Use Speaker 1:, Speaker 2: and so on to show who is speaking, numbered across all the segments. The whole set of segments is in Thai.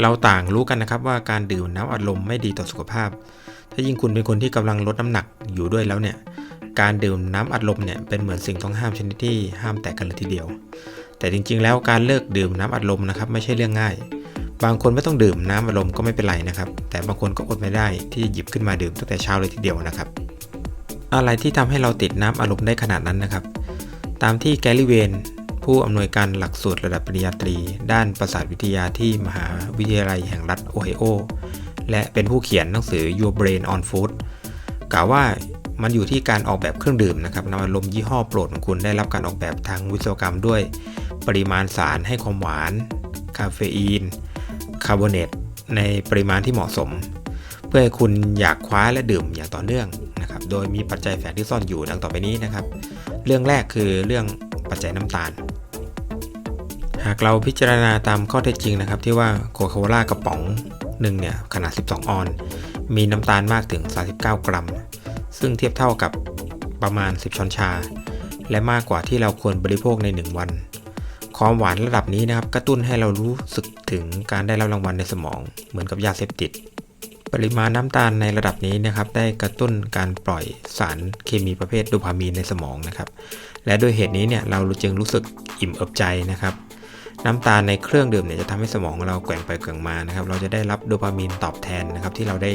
Speaker 1: เราต่างรู้กันนะครับว่าการดื่มน้ำอัดลมไม่ดีต่อสุขภาพ ถ้ายิ่งคุณเป็นคนที่กำลังลดน้ำหนักอยู่ด้วยแล้วเนี่ย การดื่มน้ำอัดลมเนี่ยเป็นเหมือนสิ่งต้องห้ามชนิดที่ห้ามแตกกันเลยทีเดียว แต่จริงๆ แล้วการเลิกดื่มน้ำอัดลมนะครับไม่ใช่เรื่องง่าย บางคนไม่ต้องดื่มน้ำอัดลมก็ไม่เป็นไรนะครับ แต่บางคนก็อดไม่ได้ที่จะหยิบขึ้นมาดื่มตั้งแต่เช้าเลยทีเดียวนะครับ อะไรที่ทำให้เราติดน้ำอัดลมได้ขนาดนั้นนะครับ ตามที่แกลลี่เวน ผู้อำนวยการหลักสูตรระดับปริญญาตรี ด้านประสาทวิทยาที่มหาวิทยาลัยแห่งรัฐโอไฮโอ และเป็นผู้เขียนหนังสือ Your Brain on Food กล่าวว่ามันอยู่ที่การออกแบบเครื่องดื่มนะครับน้ำอัดลมยี่ห้อโปรดของคุณได้รับการออกแบบทางวิศวกรรมด้วย ปริมาณสารให้ความหวาน คาเฟอีน คาร์บอเนต ในปริมาณที่เหมาะสม เพื่อให้คุณอยากคว้าและดื่มอย่างต่อเนื่องนะครับ โดยมีปัจจัยแฝงที่ซ่อนอยู่ดังต่อไปนี้นะครับ เรื่องแรกคือเรื่องปัจจัยน้ำตาลากเราพิจารณาตามข้อเท็จจริงนะครับที่ว่าโคคาโคล่ากระป๋องหนึ่งเนี่ยขนาด 12 ออน มีน้ำตาลมากถึง 39 กรัม ซึ่งเทียบเท่ากับประมาณ 10 ช้อนชา และมากกว่าที่เราควรบริโภคใน 1 วัน ความหวานระดับนี้นะครับกระตุ้นให้เรารู้สึกถึงการได้รับรางวัลในสมองเหมือนกับยาเสพติด ปริมาณน้ำตาลในระดับนี้นะครับได้กระตุ้นการปล่อยสารเคมีประเภทโดพามีนในสมองนะครับ และด้วยเหตุนี้เนี่ยเราจึงรู้สึกอิ่มเอิบใจนะครับ น้ำตาลในเครื่องดื่มเนี่ยจะทำให้สมองเราแกว่งไปแกว่งมานะครับ เราจะได้รับโดพามีนตอบแทนนะครับที่เราได้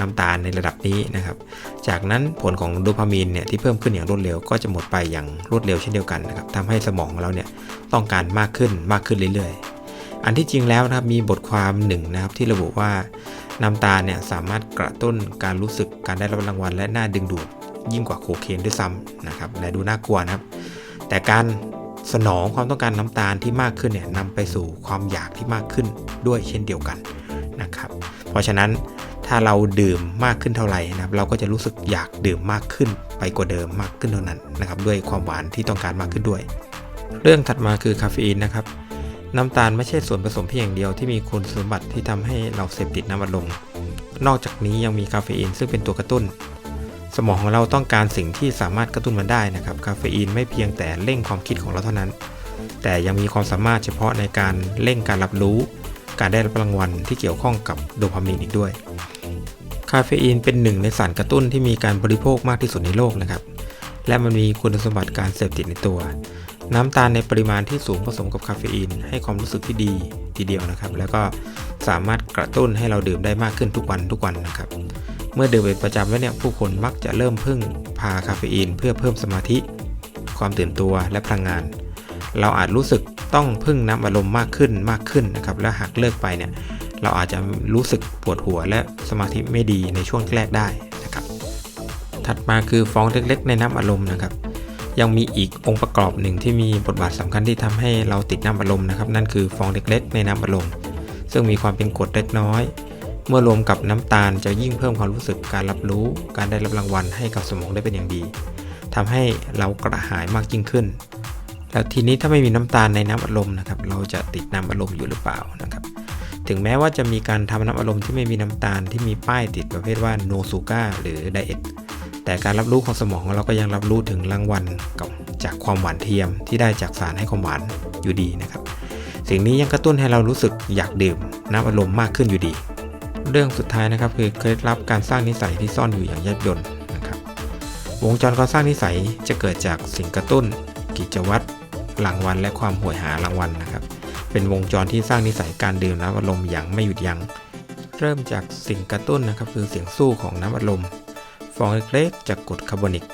Speaker 1: น้ำตาลในระดับนี้นะครับ จากนั้นผลของโดพามีนเนี่ยที่เพิ่มขึ้นอย่างรวดเร็วก็จะหมดไปอย่างรวดเร็วเช่นเดียวกันนะครับทำให้สมองของเราเนี่ยต้องการมากขึ้นมากขึ้นเรื่อยๆ อันที่จริงแล้วนะครับมีบทความหนึ่งนะครับที่ระบุว่าน้ำตาลเนี่ยสามารถกระตุ้นการรู้สึกการได้รับรางวัลและน่าดึงดูดยิ่งกว่าโคเคนด้วยซ้ำนะครับและดูน่ากลัวนะครับ แต่การ สนองความต้องการน้ำตาลที่มากขึ้นเนี่ยนำไปสู่ความอยากที่มากขึ้นด้วยเช่นเดียวกันนะครับ เพราะฉะนั้นถ้าเราดื่มมากขึ้นเท่าไหร่นะครับ เราก็จะรู้สึกอยากดื่มมากขึ้นไปกว่าเดิมมากขึ้นเท่านั้นนะครับ ด้วยความหวานที่ต้องการมากขึ้นด้วย เรื่องถัดมาคือคาเฟอีนนะครับน้ำตาลไม่ใช่ส่วนผสมเพียงอย่างเดียวที่มีคุณสมบัติที่ทำให้เราเสพติดน้ำอัดลมนอกจากนี้ยังมีคาเฟอีนซึ่งเป็นตัวกระตุ้น มองของเราต้องการสิ่งที่สามารถกระตุ้นมันได้นะครับ คาเฟอีนไม่เพียงแต่เร่งความคิดของเราเท่านั้น แต่ยังมีความสามารถเฉพาะในการเร่งการรับรู้ การได้รับรางวัลที่เกี่ยวข้องกับโดพามีนอีกด้วย คาเฟอีนเป็นหนึ่งในสารกระตุ้นที่มีการบริโภคมากที่สุดในโลกนะครับ และมันมีคุณสมบัติการเสพติดในตัว น้ำตาลในปริมาณที่สูงผสมกับคาเฟอีน ให้ความรู้สึกที่ดีทีเดียวนะครับ แล้วก็สามารถกระตุ้นให้เราดื่มได้มากขึ้นทุกวันทุกวันนะครับ เมื่อดื่มเป็นประจำแล้วเนี่ยผู้คนมักจะเริ่มพึ่งพาคาเฟอีน เพื่อเพิ่มสมาธิ ความตื่นตัวและพลังงาน เราอาจรู้สึกต้องพึ่งน้ำอารมณ์มากขึ้นมากขึ้นนะครับและหากเลิกไปเนี่ยเราอาจจะรู้สึกปวดหัวและสมาธิไม่ดีในช่วงแรกได้นะครับ ถัดมาคือฟองเล็กๆ ในน้ำอารมณ์นะครับ ยังมีอีกองค์ประกอบหนึ่งที่มีบทบาทสำคัญที่ทำให้เราติดน้ำอารมณ์นะครับ นั่นคือฟองเล็กๆ ในน้ำอารมณ์ซึ่งมีความเป็นกรดเล็กน้อย เมื่อรวมกับน้ำตาลจะยิ่งเพิ่มความรู้สึกการรับรู้ การได้รับรางวัลให้กับสมองได้เป็นอย่างดีทำให้เรากระหายมากยิ่งขึ้น แล้วทีนี้ถ้าไม่มีน้ำตาลในน้ำอัดลมนะครับ เราจะติดน้ำอัดลมอยู่หรือเปล่านะครับ ถึงแม้ว่าจะมีการทำน้ำอัดลมที่ไม่มีน้ำตาลที่มีป้ายติดประเภทว่า no sugar หรือ diet แต่การรับรู้ของสมองของเราก็ยังรับรู้ถึงรางวัลกับจากความหวานเทียมที่ได้จากสารให้ความหวานอยู่ดีนะครับ สิ่งนี้ยังกระตุ้นให้เรารู้สึกอยากดื่มน้ำอัดลมมากขึ้นอยู่ดี เรื่องสุดท้ายนะครับคือเคล็ดลับการสร้างนิสัยที่ซ่อนอยู่อย่างแยบยลนะครับ วงจรการสร้างนิสัยจะเกิดจากสิ่งกระตุ้น กิจวัตรรางวัลและความหวยหารางวัลนะครับ เป็นวงจรที่สร้างนิสัยการดื่มน้ำอัดลมอย่างไม่หยุดยัง้งเริ่มจากสิ่งกระตุ้นนะครับ คือเสียงสู้ของน้ำอัดลมฟองเล็กๆจากกรดคาร์บอนิก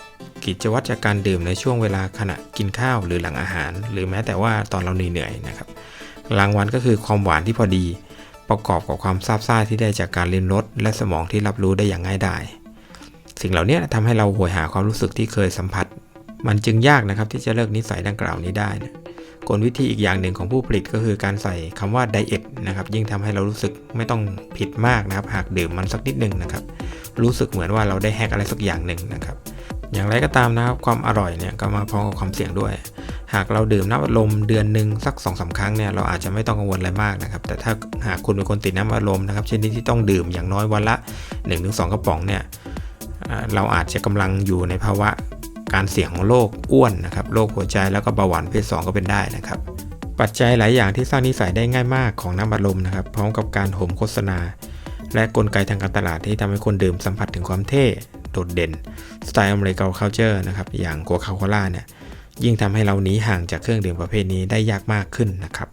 Speaker 1: กิจวัตรจากการดื่มในช่วงเวลาขณะกินข้าวหรือหลังอาหาร หรือแม้แต่ว่าตอนเราเหนื่อยๆนะครับรางวัลก็คือความหวานที่พอดี ประกอบกับความซาบซ่าที่ได้จากการลิ้มรสและสมองที่รับรู้ได้อย่างง่ายดายสิ่งเหล่านี้ทำให้เราหวยหาความรู้สึกที่เคยสัมผัส มันจึงยากนะครับที่จะเลิกนิสัยดังกล่าวนี้ได้นะกลวิธีอีกอย่างหนึ่งของผู้ผลิตก็คือการใส่คำว่าไดเอทนะครับยิ่งทำให้เรารู้สึกไม่ต้องผิดมากนะครับหากดื่มมันสักนิดหนึ่งนะครับรู้สึกเหมือนว่าเราได้แฮกอะไรสักอย่างหนึ่งนะครับอย่างไรก็ตามนะครับความอร่อยเนี่ยก็มาพร้อมกับความเสี่ยงด้วย หากเราดื่มน้ำอัดลมเดือนหนึ่งสักสองสาครั้งเนี่ยเราอาจจะไม่ต้องกังวลอะไรมากนะครับ แต่ถ้าหากคุณเป็นคนติดน้ำอัดลมนะครับชนิดที่ต้องดื่มอย่างน้อยวันละ 1-2 กระป๋องเนี่ยเราอาจจะกำลังอยู่ในภาวะการเสี่ยงของโรคอ้วนนะครับโรคหัวใจแล้วก็เบาหวานเพศ2ก็เป็นได้นะครับ ปัจจัยหลายอย่างที่สร้างนิสัยได้ง่ายมากของน้ำอัดลมนะครับ พร้อมกับการโหมโฆษณา และกลไกทางการตลาดที่ทำให้คนดื่มสัมผัสถึงความเท่ โดดเด่น สไตล์อเมริกันเคาน์เจอร์นะครับอย่างโคคาโคล่าเนี่ย ยิ่งทำให้เราหนีห่างจากเครื่องดื่มประเภทนี้ได้ยากมากขึ้นนะครับ